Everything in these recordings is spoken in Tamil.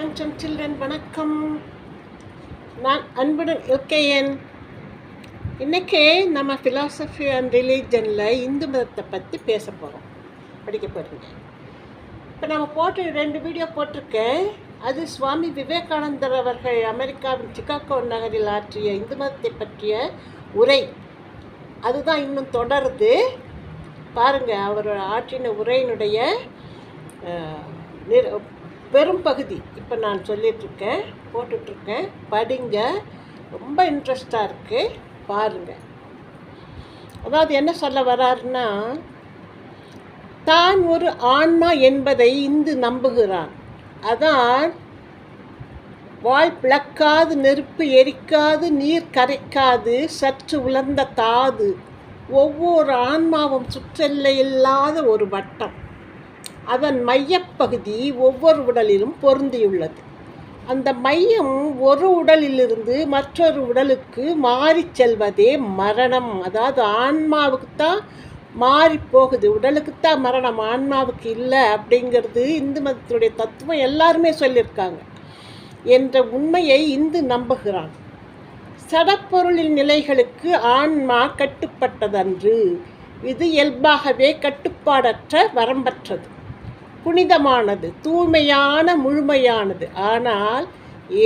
அண்ட் சில்ட்ரன் வணக்கம். நான் அன்புடன் இருக்கேன். இன்றைக்கி நம்ம ஃபிலாசபி அண்ட் ரிலீஜனில் இந்து மதத்தை பற்றி பேச போகிறோம் படிக்க போகிறீங்க இப்போ நம்ம போட்டு ரெண்டு வீடியோ போட்டிருக்கேன். அது சுவாமி விவேகானந்தர் அவர்கள் அமெரிக்காவின் சிகாகோ நகரில் ஆற்றிய இந்து மதத்தை பற்றிய உரை. அதுதான் இன்னும் தொடருது. பாருங்கள் அவரோட ஆற்றின உரையினுடைய நிற- பெரும் பகுதி. இப்போ நான் சொல்லிகிட்ருக்கேன் போட்டுட்ருக்கேன் படிங்க. ரொம்ப இன்ட்ரெஸ்டாக இருக்குது பாருங்கள் அதாவது என்ன சொல்ல வர்றாருன்னா தான் ஒரு ஆன்மா என்பதை இந்து நம்புகிறான். அதான் வாய் பிளக்காது நெருப்பு எரிக்காது நீர் கரைக்காது சற்று உலர்ந்த தாது. ஒவ்வொரு ஆன்மாவும் சுற்றெல்லை இல்லாத ஒரு வட்டம். அதன் மையப்பகுதி ஒவ்வொரு உடலிலும் பொருந்தியுள்ளது. அந்த மையம் ஒரு உடலிலிருந்து மற்றொரு உடலுக்கு மாறிச் செல்வதே மரணம். அதாவது ஆன்மாவுக்கு தான் மாறி போகுது. உடலுக்கு தான் மரணம் ஆன்மாவுக்கு இல்லை அப்படிங்கிறது இந்து மதத்தினுடைய தத்துவம் எல்லாருமே சொல்லியிருக்காங்க என்ற உண்மையை இந்து நம்புகிறான். சடப்பொருளின் நிலைகளுக்கு ஆன்மா கட்டுப்பட்டதன்று. இது இயல்பாகவே கட்டுப்பாடற்ற வரம்பற்றது. புனிதமானது தூய்மையான முழுமையானது. ஆனால்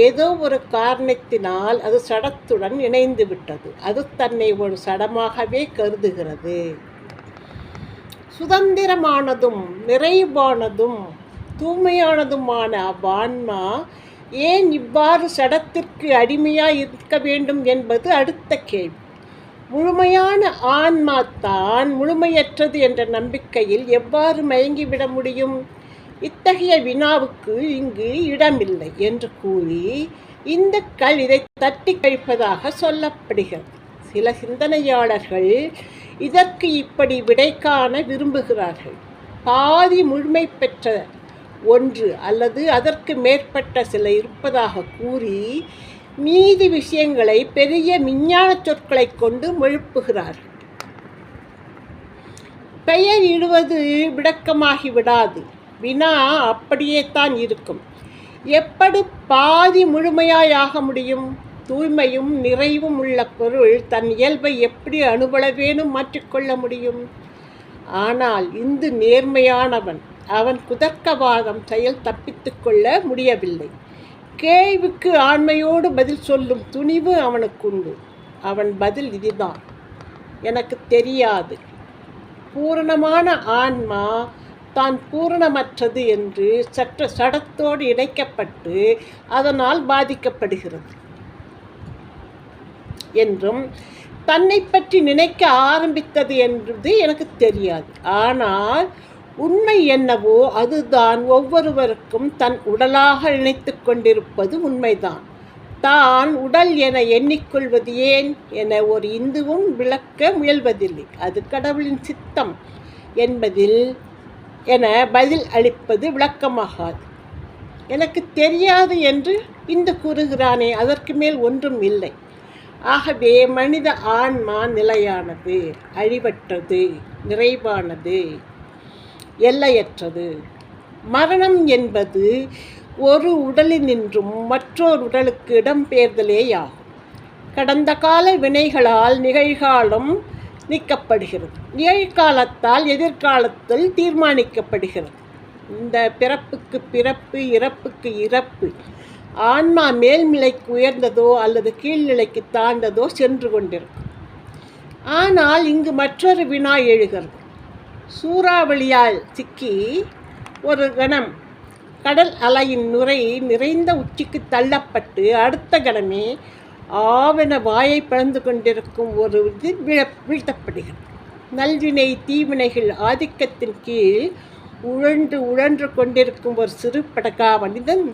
ஏதோ ஒரு காரணத்தினால் அது சடத்துடன் இணைந்து விட்டது. அது தன்னை ஒரு சடமாகவே கருதுகிறது. சுதந்திரமானதும் நிறைவானதும் தூய்மையானதுமான அவ்வான்மா ஏன் இவ்வாறு சடத்திற்கு அடிமையாக இருக்க வேண்டும் என்பது அடுத்த கேள்வி. முழுமையான ஆன்மா தான் முழுமையற்றது என்ற நம்பிக்கையில் எவ்வாறு மயங்கிவிட முடியும்? இத்தகைய வினாவுக்கு இங்கு இடமில்லை என்று கூறி இந்த கல் இதை தட்டி கழிப்பதாக சொல்லப்படுகிறது. சில சிந்தனையாளர்கள் இதற்கு இப்படி விடை காண விரும்புகிறார்கள். பாதி முழுமை பெற்ற ஒன்று அல்லது அதற்கு மேற்பட்ட சில இருப்பதாக கூறி மீதி விஷயங்களை பெரிய விஞ்ஞான சொற்களை கொண்டு எழுப்புகிறார்கள் பெயர் இடுவது விளக்கமாகி விடாது. வினா அப்படியே தான் இருக்கும். எப்படி பாதி முழுமையாயாக முடியும்? தூய்மையும் நிறைவும் உள்ள பொருள் தன் இயல்பை எப்படி அணுவளவேனும் மாற்றிக்கொள்ள முடியும்? ஆனால் இந்து நேர்மையானவன் அவன் குதர்க்கவாதம் செயல் தப்பித்துக்கொள்ள முடியவில்லை. கேள்விக்கு ஆண்மையோடு பதில் சொல்லும் துணிவு அவனுக்குண்டு. அவன் பதில் இதுதான். எனக்கு தெரியாது. பூரணமான ஆன்மா தான் பூரணமற்றது என்று சற்ற சடத்தோடு இணைக்கப்பட்டு அதனால் பாதிக்கப்படுகிறது. என்றும் தன்னை பற்றி நினைக்க ஆரம்பித்தது என்பது எனக்கு தெரியாது. ஆனால் உண்மை என்னவோ அதுதான் ஒவ்வொருவருக்கும் தன் உடலாக நினைத்து கொண்டிருப்பது உண்மைதான். தான் உடல் என எண்ணிக்கொள்வது ஏன் என ஒரு இந்துவும் விளக்க முயல்வதில்லை. அது கடவுளின் சித்தம் என்பதில் என பதில் அளிப்பது விளக்கமாகாது. எனக்கு தெரியாது என்று இந்து கூறுகிறானே அதற்கு மேல் ஒன்றும் இல்லை. ஆகவே மனித ஆன்மா நிலையானது அழிவற்றது நிறைவானது. எல்லையற்றது. மரணம் என்பது ஒரு உடலினின்றும் மற்றொரு உடலுக்கு இடம்பெயர்தலேயாகும் கடந்த கால வினைகளால் நிகழ்காலம் நீக்கப்படுகிறது. நிகழ்காலத்தால் எதிர்காலத்தில் தீர்மானிக்கப்படுகிறது. இந்த பிறப்புக்கு பிறப்பு இறப்புக்கு இறப்பு ஆன்மா மேல்நிலைக்கு உயர்ந்ததோ அல்லது கீழ்நிலைக்கு தாழ்ந்ததோ சென்று கொண்டிருக்கும். ஆனால் இங்கு மற்றொரு வினா எழுகிறது. சூறாவளியால் சிக்கி ஒரு கணம். கடல் அலையின் நுரை நிறைந்த உச்சிக்கு தள்ளப்பட்டு அடுத்த கணமே ஆவண வாயை பிளந்து கொண்டிருக்கும் ஒரு இது வீழ வீழ்த்தப்படுகிறது. நல்வினை தீவினைகள் ஆதிக்கத்தின் கீழ் உழன்று உழன்று கொண்டிருக்கும் ஒரு சிறு படகா மனிதன்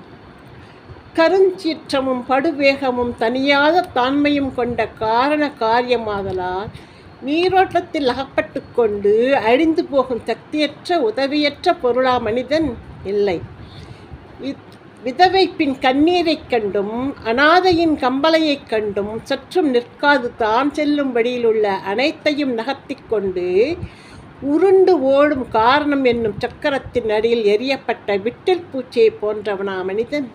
கருஞ்சீற்றமும் படுவேகமும் தனியாத தாண்மையும் கொண்ட காரண காரியமாதலால் நீரோட்டத்தில் அகப்பட்டு கொண்டு அழிந்து போகும் சக்தியற்ற உதவியற்ற பொருளா மனிதன் இல்லை. இத்- விதவை பின் கண்ணீரைக் கண்டும் அனாதையின் கம்பளையைக் கண்டும் சற்றும் நிற்காது தான் செல்லும் வழியிலுள்ள அனைத்தையும் நகர்த்தி கொண்டு உருண்டு ஓடும் காரணம் என்னும் சக்கரத்தின் அடியில் எரியப்பட்ட விட்டில் பூச்சியை போன்றவனா மனிதன்?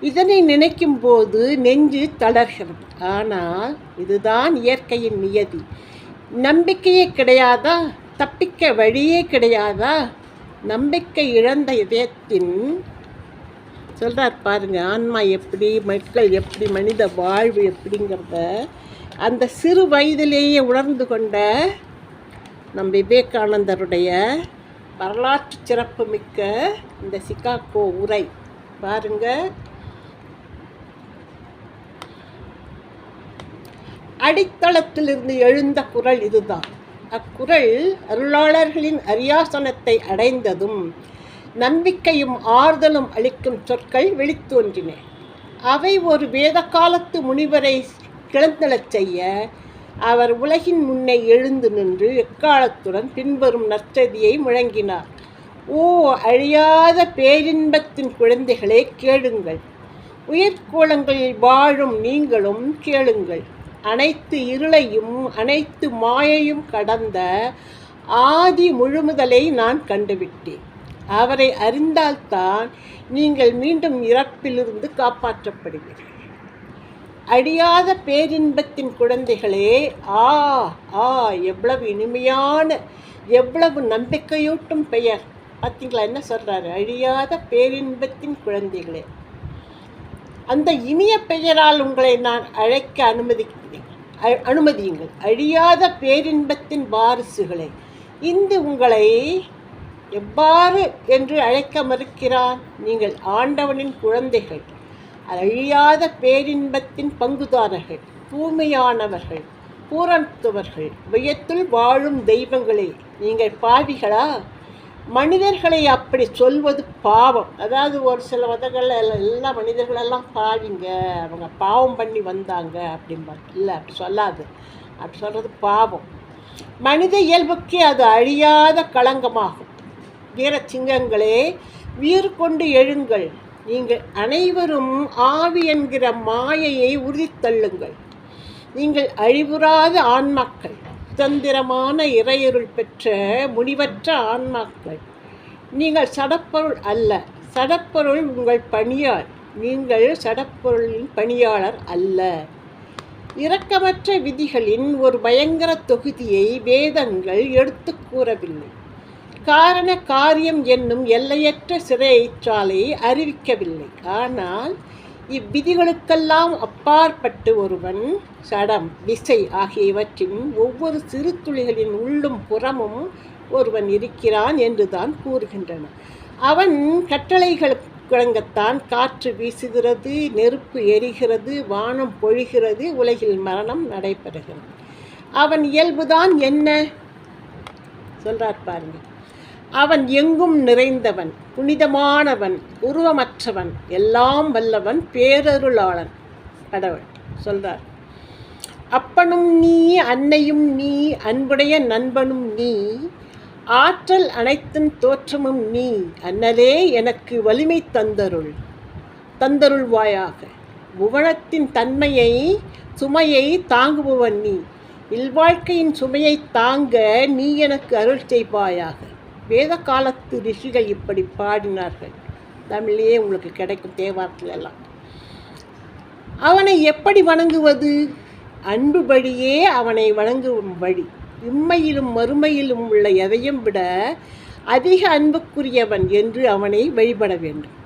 இதனை நினைக்கும் போது நெஞ்சு தளர்கிறது. ஆனால் இதுதான் இயற்கையின் நியதி. நம்பிக்கையே கிடையாதா? தப்பிக்க வழியே கிடையாதா? நம்பிக்கை இழந்த இதயத்தின் சொல்கிறார் பாருங்க ஆன்மா எப்படி மக்கள் எப்படி மனித வாழ்வு எப்படிங்கிறத அந்த சிறு வயதிலேயே உணர்ந்து கொண்ட நம் விவேகானந்தருடைய வரலாற்று சிறப்பு மிக்க இந்த சிகாகோ உரை. பாருங்க அடித்தளத்திலிருந்து எழுந்த குரல் இதுதான். அக்குரல் அருளாளர்களின் அரியாசனத்தை அடைந்ததும் நம்பிக்கையும் ஆறுதலும் அளிக்கும் சொற்கள் வெளித்தோன்றின. அவை ஒரு வேத காலத்து முனிவரை கிளந்தளச் செய்ய அவர் உலகின் முன்னே எழுந்து நின்று எக்காலத்துடன் பின்வரும் நற்செய்தியை முழங்கினார். ஓ அழியாத பேரின்பத்தின் குழந்தைகளே கேளுங்கள். உயிர்கோளங்களில் வாழும் நீங்களும் கேளுங்கள். அனைத்து இருளையும் அனைத்து மாயையும் கடந்த ஆதி முழுமுதலை நான் கண்டுவிட்டேன். அவரை அறிந்தால்தான் நீங்கள் மீண்டும் இறப்பிலிருந்து காப்பாற்றப்படுவீர்கள். அழியாத பேரின்பத்தின் குழந்தைகளே ஆ ஆ எவ்வளவு இனிமையான எவ்வளவு நம்பிக்கையூட்டும் பெயர். பார்த்தீங்களா என்ன சொல்கிறாரு அழியாத பேரின்பத்தின் குழந்தைகளே. அந்த இனிய பெயரால் உங்களை நான் அழைக்க அனுமதிக்கிறேன். அனுமதியுங்கள். அழியாத பேரின்பத்தின் வாரிசுகளே இந்து உங்களை எவ்வாறு என்று அழைக்க மறுக்கிறான்? நீங்கள் ஆண்டவனின் குழந்தைகள் அழியாத பேரின்பத்தின் பங்குதாரர்கள் தூய்மையானவர்கள் பூரத்துவர்கள் வியத்துள் வாழும் தெய்வங்களே நீங்கள் பாவிகளா? மனிதர்களை அப்படி சொல்வது பாவம். அதாவது ஒரு சில மதங்கள்ல எல்லாம் எல்லா மனிதர்களெல்லாம் பாவிங்க அவங்க பாவம் பண்ணி வந்தாங்க அப்படிம்பாங்க. இல்லை அப்படி சொல்லாது. அப்படி சொல்கிறது பாவம். மனித இயல்புக்கே அது அழியாத களங்கமாகும். வீரசிங்கங்களே வீறு கொண்டு எழுங்கள். நீங்கள் அனைவரும் ஆவி என்கிற மாயையை உறுதித்தள்ளுங்கள் நீங்கள் அழிவுறாத ஆன்மாக்கள் சுதந்திரமான இறையருள் பெற்ற முடிவற்ற ஆன்மாக்கள். நீங்கள் சடப்பொருள் அல்ல சடப்பொருள் உங்கள் பணியாள். நீங்கள் சடப்பொருளின் பணியாளர் அல்ல. இரக்கமற்ற விதிகளின் ஒரு பயங்கர தொகுதியை வேதங்கள் எடுத்து கூறவில்லை. காரண காரியம் என்னும் எல்லையற்ற சிறைச்சாலை அறிவிக்கவில்லை. ஆனால் இவ்விதிகளுக்கெல்லாம் அப்பாற்பட்டு ஒருவன் சடம் விசை ஆகியவற்றின் ஒவ்வொரு சிறு துளிகளின் உள்ளும் புறமும் ஒருவன் இருக்கிறான் என்றுதான் கூறுகின்றன. அவன் கட்டளைகளுக்கு கிழங்கத்தான் காற்று வீசுகிறது நெருப்பு எரிகிறது வானம் பொழிகிறது உலகில் மரணம் நடைபெறுகிறது. அவன் இயல்புதான் என்ன? சொல்றார் பாருங்கள். அவன் எங்கும் நிறைந்தவன் புனிதமானவன் உருவமற்றவன் எல்லாம் வல்லவன் பேரருளாளன். கடவுள் சொல்றார் அப்பனும் நீ அன்னையும் நீ அன்புடைய நண்பனும் நீ ஆற்றல் அனைத்தின் தோற்றமும் நீ அண்ணலே எனக்கு வலிமை தந்தருள். தந்தருள்வாயாக. புவனத்தின் தன்மையை சுமையை தாங்குபவன் நீ. இல்வாழ்க்கையின் சுமையை தாங்க நீ எனக்கு அருள் செய்வாயாக. வேத காலத்து ரிஷிகள் இப்படி பாடினார்கள். தமிழ்லேயே உங்களுக்கு கிடைக்கும் தேவாரத்தில் எல்லாம் அவனை எப்படி வணங்குவது? அன்பு வழியே அவனை வணங்கும் வழி. இம்மையிலும் மறுமையிலும் உள்ள எதையும் விட அதிக அன்புக்குரியவன் என்று அவனை வழிபட வேண்டும்.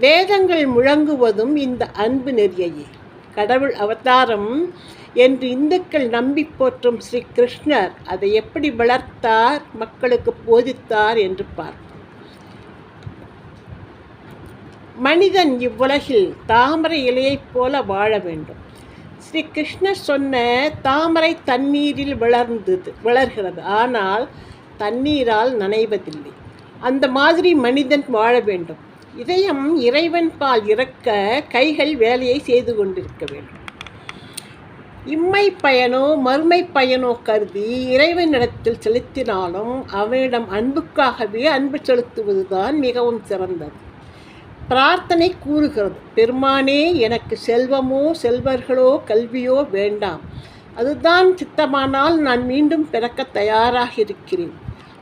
வேதங்கள் முழங்குவதும் இந்த அன்பு நெறியையே. கடவுள் அவதாரம் என்று இந்துக்கள் நம்பி போற்றும் ஸ்ரீ கிருஷ்ணர் அதை எப்படி வளர்த்தார் மக்களுக்கு போதித்தார் என்று பார்ப்போம். மனிதன் இவ்வுலகில் தாமரை இலையைப் போல வாழ வேண்டும். ஸ்ரீ கிருஷ்ணர் சொன்ன தாமரை தண்ணீரில் வளர்ந்தது வளர்கிறது. ஆனால் தண்ணீரால் நனைவதில்லை. அந்த மாதிரி மனிதன் வாழ வேண்டும். இதயம் இறைவன் பால் இறக்க கைகள் வேலையை செய்து கொண்டிருக்க வேண்டும். இம்மை பயனோ மறுமை பயனோ கருதி இறைவனிடத்தில் செலுத்தினாலும் அவனிடம் அன்புக்காகவே அன்பு செலுத்துவதுதான் மிகவும் சிறந்தது. பிரார்த்தனை கூறுகிறது பெருமானே எனக்கு செல்வமோ செல்வர்களோ கல்வியோ வேண்டாம். அதுதான் சித்தமானால் நான் மீண்டும் பிறக்க தயாராக இருக்கிறேன்.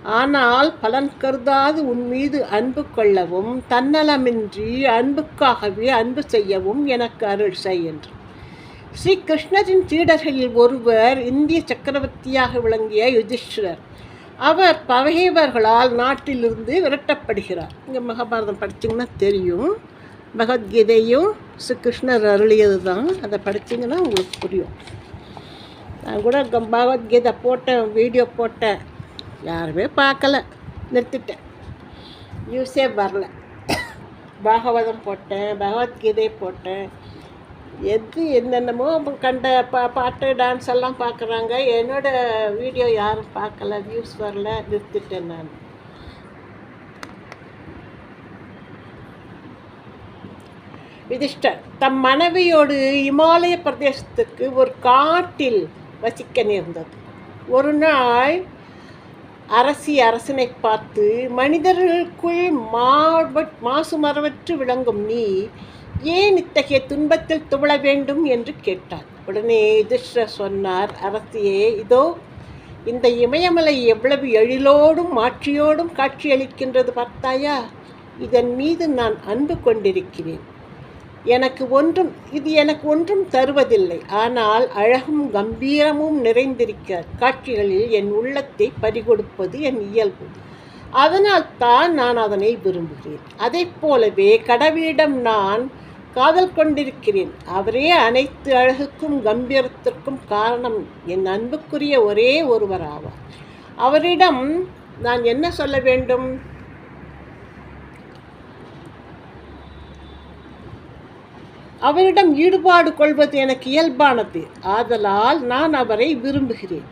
ஆனால் பலன் கருதாது உன் மீது அன்பு கொள்ளவும் தன்னலமின்றி அன்புக்காகவே அன்பு செய்யவும் எனக்கு அருள் செய் என்று. ஸ்ரீ கிருஷ்ணரின் சீடர்களில் ஒருவர் இந்திய சக்கரவர்த்தியாக விளங்கிய யுதிஷ்டர் அவர் பகைவர்களால் நாட்டிலிருந்து விரட்டப்படுகிறார். இங்கே மகாபாரதம் படிச்சிங்கன்னா தெரியும். பகவத்கீதையும் ஸ்ரீ கிருஷ்ணர் அருளியது தான் அதை படிச்சிங்கன்னா உங்களுக்கு புரியும். நான் கூட பகவத்கீதை போட்டேன் வீடியோ போட்டேன். யாருமே பார்க்கல. நிறுத்திட்டேன். நியூஸே வரல. பாகவதம் போட்டேன் பகவத்கீதை போட்டேன். எது என்னென்னமோ கண்ட பா பாட்டு டான்ஸ் எல்லாம் பார்க்குறாங்க என்னோட வீடியோ யாரும் பார்க்கல வியூஸ் வரல நிறுத்திட்டேன் நான். யுதிஷ்டர் தம் மனைவியோடு இமாலய பிரதேசத்துக்கு ஒரு காட்டில் வசிக்க நேர்ந்தது ஒரு நாள் அரசி அரசனை பார்த்து மனிதர்களுக்குள் மாபட் மாசுமரவற்று விளங்கும் நீ ஏன் இத்தகைய துன்பத்தில் துவள வேண்டும் என்று கேட்டார் உடனே யுதிஷ்டர் சொன்னார் அரசியே இதோ இந்த இமயமலை எவ்வளவு எழிலோடும் மாட்சியோடும் காட்சியளிக்கின்றது பார்த்தாயா? இதன் மீது நான் அன்பு கொண்டிருக்கிறேன். எனக்கு ஒன்றும் இது எனக்கு ஒன்றும் தருவதில்லை. ஆனால் அழகும் கம்பீரமும் நிறைந்திருக்க காட்சிகளில் என் உள்ளத்தை பறிகொடுப்பது என் இயல்பு. அதனால் தான் நான் அதனை விரும்புகிறேன். அதைப் போலவே கடவுளிடம் நான் காதல் கொண்டிருக்கிறேன். அவரே அனைத்து அழகுக்கும் கம்பீரத்திற்கும் காரணம் என் அன்புக்குரிய ஒரே ஒருவர் ஆவார். அவரிடம் நான் என்ன சொல்ல வேண்டும்? அவரிடம் ஈடுபாடு கொள்வது எனக்கு இயல்பானது. ஆதலால் நான் அவரை விரும்புகிறேன்.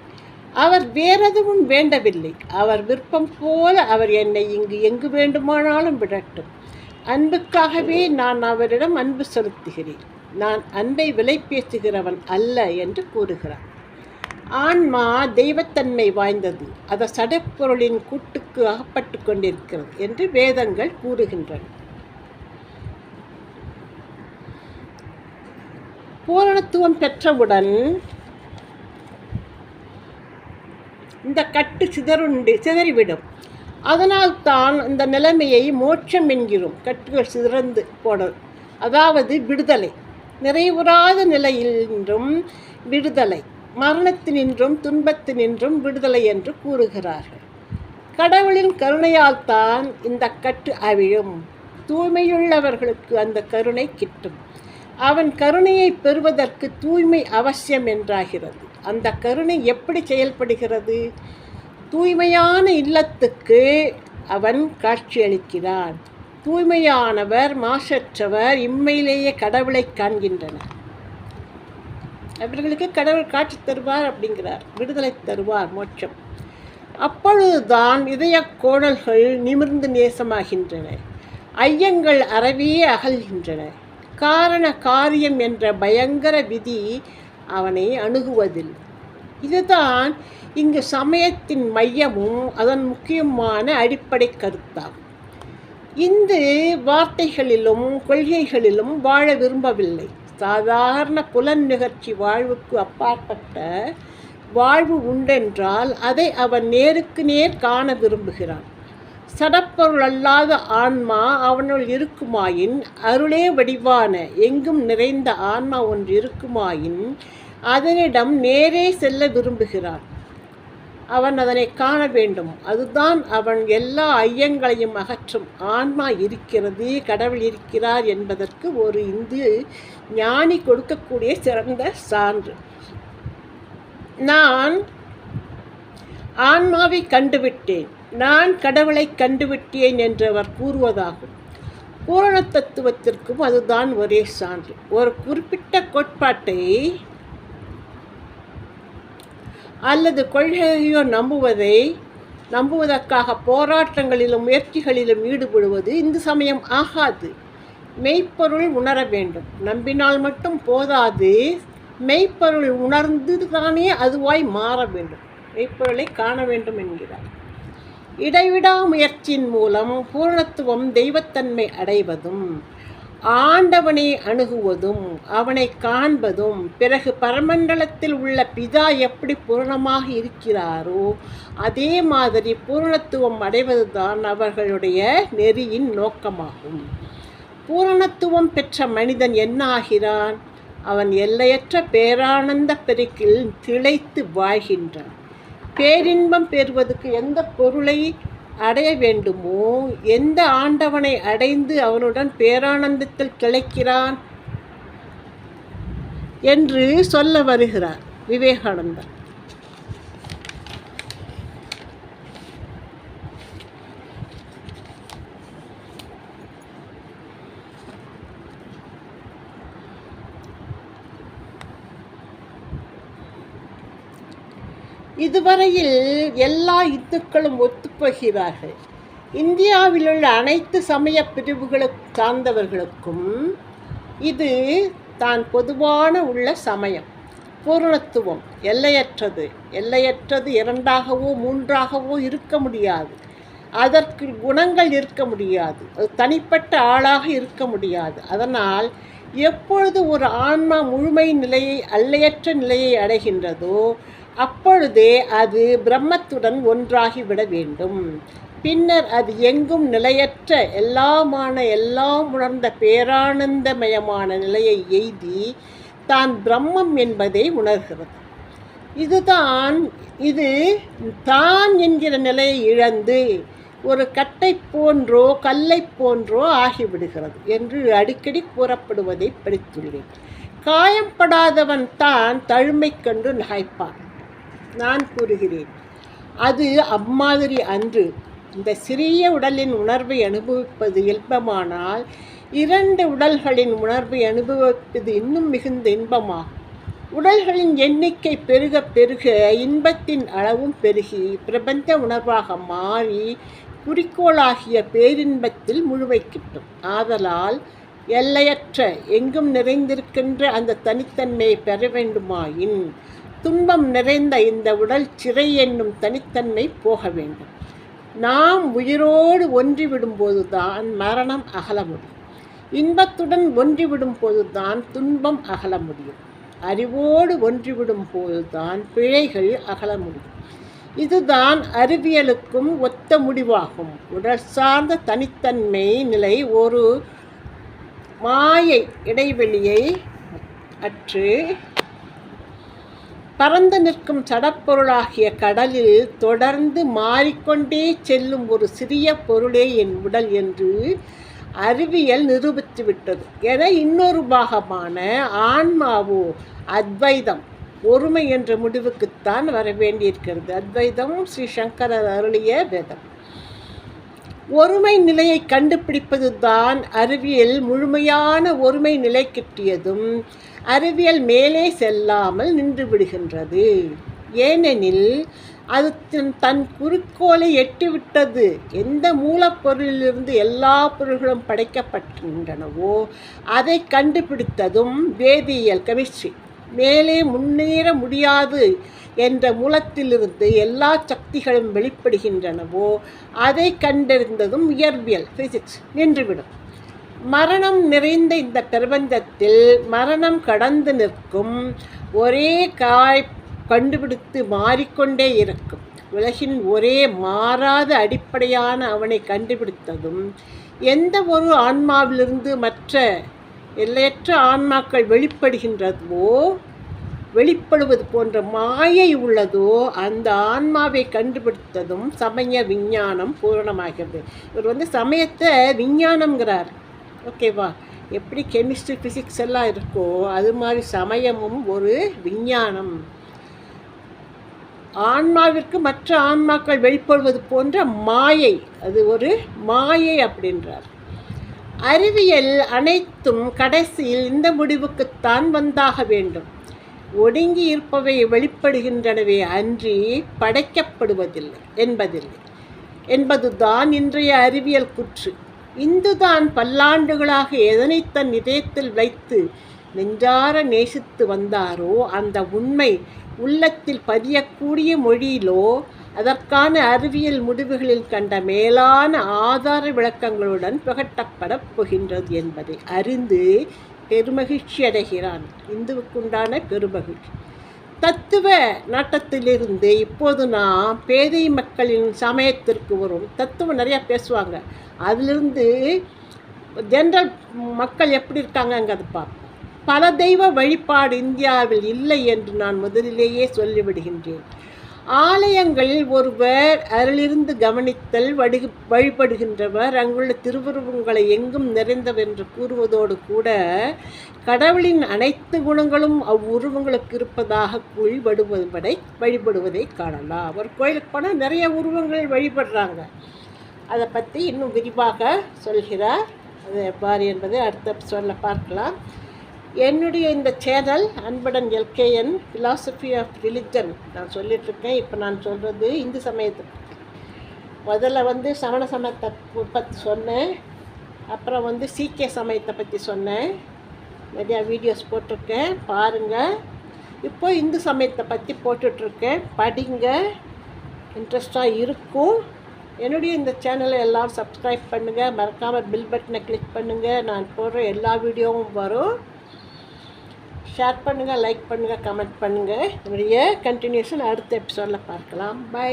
அவர் வேறெதுவும் வேண்டவில்லை. அவர் விருப்பம் போல அவர் என்னை இங்கு எங்கு வேண்டுமானாலும் விடட்டும். அன்புக்காகவே நான் அவரிடம் அன்பு செலுத்துகிறேன். நான் அன்பை விலை பேசுகிறவன் அல்ல என்று கூறுகிறார். ஆன்மா தெய்வத்தன்மை வாய்ந்தது. அது சடப்பொருளின் கூட்டுக்கு அகப்பட்டு கொண்டிருக்கிறது என்று வேதங்கள் கூறுகின்றன. பூரணத்துவம் பெற்றவுடன் இந்த கட்டு சிதறுண்டு சிதறிவிடும். அதனால் தான் இந்த நிலைமையை மோட்சம் என்கிறோம். கட்டுகள் சிறந்து போனது. அதாவது விடுதலை. நிறைவுறாத நிலையினின்றும் விடுதலை. மரணத்தினின்றும் துன்பத்தினின்றும் விடுதலை என்று கூறுகிறார்கள். கடவுளின் கருணையால் தான் இந்த கட்டு அவிழும். தூய்மையுள்ளவர்களுக்கு அந்த கருணை கிட்டும். அவன் கருணையை பெறுவதற்கு தூய்மை அவசியம் என்றாகிறது. அந்த கருணை எப்படி செயல்படுகிறது? தூய்மையான இல்லத்துக்கு அவன் காட்சியளிக்கிறான் தூய்மையானவர் மாசற்றவர் இம்மையிலேயே கடவுளை காண்கின்றனர். அவர்களுக்கு கடவுள் காட்சி தருவார் அப்படிங்கிறார். விடுதலை தருவார் மோட்சம். அப்பொழுதுதான் இதய கோணல்கள் நிமிர்ந்து நேசமாகின்றன. ஐயங்கள் அறவே அகல்கின்றன. காரண காரியம் என்ற பயங்கர விதி அவனை அணுகுவதில்லை இதுதான் இங்கு சமயத்தின் மையமும் அதன் முக்கியமான அடிப்படை கருத்தாகும் இந்து வார்த்தைகளிலும் கொள்கைகளிலும் வாழ விரும்பவில்லை. சாதாரண புலன் நிகழ்ச்சி வாழ்வுக்கு அப்பாற்பட்ட வாழ்வு உண்டென்றால் அதை அவன் நேருக்கு நேர் காண விரும்புகிறான். சடப்பொருள் அல்லாத ஆன்மா அவனுள் இருக்குமாயின் அருளே வடிவான எங்கும் நிறைந்த ஆன்மா ஒன்று இருக்குமாயின் அதனிடம் நேரே செல்ல விரும்புகிறான். அவன் அதனை காண வேண்டும். அதுதான் அவன் எல்லா ஐயங்களையும் அகற்றும். ஆன்மா இருக்கிறது கடவுள் இருக்கிறார் என்பதற்கு ஒரு இந்து ஞானி கொடுக்கக்கூடிய சிறந்த சான்று. நான் ஆன்மாவை கண்டுவிட்டேன். நான் கடவுளை கண்டுவிட்டேன் என்று அவர் கூறுவதாகும். பூரண தத்துவத்திற்கும் அதுதான் ஒரே சான்று. ஒரு குறிப்பிட்ட கோட்பாட்டை அல்லது கொள்கையோ நம்புவதை நம்புவதற்காக போராட்டங்களிலும் முயற்சிகளிலும் ஈடுபடுவது இந்து சமயம் ஆகாது. மெய்ப்பொருள் உணர வேண்டும். நம்பினால் மட்டும் போதாது. மெய்ப்பொருள் உணர்ந்து தானே அதுவாய் மாற வேண்டும். மெய்ப்பொருளை காண வேண்டும் என்கிறார். இடைவிடா முயற்சியின் மூலம் பூரணத்துவம் தெய்வத்தன்மை அடைவதும் ஆண்டவனை அணுகுவதும் அவனை காண்பதும் பிறகு பரமண்டலத்தில் உள்ள பிதா எப்படி பூரணமாக இருக்கிறாரோ அதே மாதிரி பூரணத்துவம் அடைவதுதான் அவர்களுடைய நெறியின் நோக்கமாகும். பூரணத்துவம் பெற்ற மனிதன் என்ன ஆகிறான் அவன் எல்லையற்ற பேரானந்த பெருக்கில் திளைத்து வாழ்கின்றான். பேரின்பம் பெறுவதற்கு எந்த பொருளை அடைய வேண்டுமோ? எந்த ஆண்டவனை அடைந்து அவனுடன் பேரானந்தத்தில் கிளைக்கிறான்? என்று சொல்ல வருகிறார் விவேகானந்தர். இதுவரையில் எல்லா இந்துக்களும் ஒத்துப்போகிறார்கள். இந்தியாவில் உள்ள அனைத்து சமய பிரிவுகளுக்கு சார்ந்தவர்களுக்கும் இது தான் பொதுவான உள்ள சமயம். பூரணத்துவம் எல்லையற்றது. எல்லையற்றது இரண்டாகவோ மூன்றாகவோ இருக்க முடியாது. அதற்கு குணங்கள் இருக்க முடியாது. அது தனிப்பட்ட ஆளாக இருக்க முடியாது. அதனால் எப்பொழுது ஒரு ஆன்மா முழுமை நிலையை அல்லையற்ற நிலையை அடைகின்றதோ அப்பொழுதே அது பிரம்மத்துடன் ஒன்றாகிவிட வேண்டும். பின்னர் அது எங்கும் நிலையற்ற எல்லாமான எல்லாம் உணர்ந்த பேரானந்தமயமான நிலையை எய்தி தான் பிரம்மம் என்பதை உணர்கிறது. இதுதான் இது தான் என்கிற நிலையை இழந்து ஒரு கட்டை போன்றோ கல்லை போன்றோ ஆகிவிடுகிறது என்று அடிக்கடி கூறப்படுவதை படித்துள்ளேன். காயம்படாதவன் தான் தழுமை கண்டு நகைப்பான். நான் கூறுகிறேன். அது அம்மாதிரி அன்று. இந்த சிறிய உடலின் உணர்வை அனுபவிப்பது இன்பமானால் இரண்டு உடல்களின் உணர்வை அனுபவிப்பது இன்னும் மிகுந்த இன்பமாகும். உடல்களின் எண்ணிக்கை பெருக பெருக இன்பத்தின் அளவும் பெருகி பிரபஞ்ச உணர்வாக மாறி குறிக்கோளாகிய பேரின்பத்தில் முழுமை கிட்டும் ஆதலால் எல்லையற்ற எங்கும் நிறைந்திருக்கின்ற அந்த தனித்தன்மையை பெற வேண்டுமாயின் துன்பம் நிறைந்த இந்த உடல் சிறை என்னும் தனித்தன்மை போக வேண்டும். நாம் உயிரோடு ஒன்றிவிடும் போதுதான் மரணம் அகல முடியும். இன்பத்துடன் ஒன்றிவிடும் போதுதான் துன்பம் அகல முடியும். அறிவோடு ஒன்றிவிடும் போதுதான் பிழைகள் அகல முடியும். இதுதான் அறிவியலுக்கும் ஒத்த முடிவாகும். உடல் சார்ந்த தனித்தன்மை நிலை ஒரு மாயை இடைவெளியை அற்று பறந்து நிற்கும் சடப்பொருளாகிய கடலில் தொடர்ந்து மாறிக்கொண்டே செல்லும் ஒரு சிறிய பொருளே என் உடல் என்று அறிவியல் நிரூபித்து விட்டது என இன்னொரு பாகமான ஆன்மாவோ அத்வைதம் ஒருமை என்ற முடிவுக்குத்தான் வர வேண்டியிருக்கிறது அத்வைதம் ஸ்ரீ சங்கரர் அருளிய வேதம். ஒருமை நிலையை கண்டுபிடிப்பது தான் அறிவியல் முழுமையான ஒருமை நிலை கிட்டியதும் அறிவியல் மேலே செல்லாமல் நின்று விடுகின்றது. ஏனெனில் அது தன் குறிக்கோளை எட்டிவிட்டது. எந்த மூலப்பொருளிலிருந்து எல்லா பொருள்களும் படைக்கப்பட்டிருக்கின்றனவோ அதை கண்டுபிடித்ததும் வேதியியல் கெமிஸ்ட்ரி. மேலே முன்னேற முடியாது என்ற மூலத்திலிருந்து எல்லா சக்திகளும் வெளிப்படுகின்றனவோ அதை கண்டறிந்ததும் இயற்பியல் ஃபிசிக்ஸ் நின்றுவிடும். மரணம் நிறைந்த இந்த பிரபஞ்சத்தில் மரணம் கடந்து நிற்கும் ஒரே காய் கண்டுபிடித்து மாறிக்கொண்டே இருக்கும். உலகின் ஒரே மாறாத அடிப்படையான அவனை கண்டுபிடித்ததும் எந்த ஒரு ஆன்மாவிலிருந்து மற்ற எல்லையற்ற ஆன்மாக்கள் வெளிப்படுகின்றதோ வெளிப்படுவது போன்ற மாயை உள்ளதோ அந்த ஆன்மாவை கண்டுபிடித்ததும் சமய விஞ்ஞானம் பூரணமாகிறது. இவர் வந்து சமயத்தை விஞ்ஞானம்ங்கிறார். ஓகேவா எப்படி கெமிஸ்ட்ரி ஃபிசிக்ஸ் எல்லாம் இருக்கோ அது மாதிரி சமயமும் ஒரு விஞ்ஞானம். ஆன்மாவிற்கு மற்ற ஆன்மாக்கள் வெளிப்படுவது போன்ற மாயை. அது ஒரு மாயை அப்படின்றார். அறிவியல் அனைத்தும் கடைசியில் இந்த முடிவுக்குத்தான் வந்தாக வேண்டும். ஒடுங்கி இருப்பவை வெளிப்படுகின்றனவே அன்றி படைக்கப்படுவதில்லை என்பதில்லை. என்பதுதான் இன்றைய அறிவியல் குற்று. இந்துதான் பல்லாண்டுகளாக எதனை தன் இதயத்தில் வைத்து நெஞ்சார நேசித்து வந்தாரோ அந்த உண்மை உள்ளத்தில் பதியக்கூடிய மொழியிலோ அதற்கான அறிவியல் முடிவுகளில் கண்ட மேலான ஆதார விளக்கங்களுடன் புகட்டப்படப் போகின்றது என்பதை அறிந்து பெருமகிழ்ச்சி அடைகிறான். இந்துவுக்குண்டான பெருமகிழ்ச்சி. தத்துவ நாட்டத்திலிருந்து இப்போது நான் பேதை மக்களின் சமயத்திற்கு வரும். தத்துவம் நிறையா பேசுவாங்க. அதிலிருந்து ஜென்ரல் மக்கள் எப்படி இருக்காங்கங்கிறது பார்ப்போம். பல தெய்வ வழிபாடு இந்தியாவில் இல்லை என்று நான் முதலிலேயே சொல்லிவிடுகின்றேன். ஆலயங்களில் ஒருவர் அருளிருந்து கவனித்தல் வடி வழிபடுகின்றவர் அங்குள்ள திருவுருவங்களை எங்கும் நிறைந்தவென்று கூறுவதோடு கூட கடவுளின் அனைத்து குணங்களும் அவ்வுருவங்களுக்கு இருப்பதாக வழிபடுவதை வழிபடுவதை காணலாம். ஒரு கோயிலுக்கு போனால் நிறைய உருவங்கள் வழிபடுறாங்க. அதை பற்றி இன்னும் விரிவாக சொல்கிறார். அது எவ்வாறு என்பதை அடுத்த சொல்ல பார்க்கலாம். என்னுடைய இந்த சேனல் அன்படன் எல்கேஎன் ஃபிலாசபி ஆஃப் ரிலிஜன் நான் சொல்லிகிட்ருக்கேன் இப்போ நான் சொல்கிறது இந்து சமயத்தை முதல்ல வந்து சமண சமயத்தை பற்றி சொன்னேன். அப்புறம் வந்து சீக்கிய சமயத்தை பற்றி சொன்னேன். நிறையா வீடியோஸ் போட்டிருக்கேன் பாருங்கள் இப்போ இந்து சமயத்தை பற்றி போட்டுட்ருக்கேன் படிங்க. இன்ட்ரெஸ்டாக இருக்கும். என்னுடைய இந்த சேனலை எல்லோரும் சப்ஸ்கிரைப் பண்ணுங்கள் மறக்காமல் பில் பட்டனை கிளிக் பண்ணுங்கள் நான் போடுற எல்லா வீடியோவும் வரும். ஷேர் பண்ணுங்கள் லைக் பண்ணுங்கள் கமெண்ட் பண்ணுங்கள் என்னுடைய கண்டினியூஷன் அடுத்த எபிசோடில் பார்க்கலாம். பை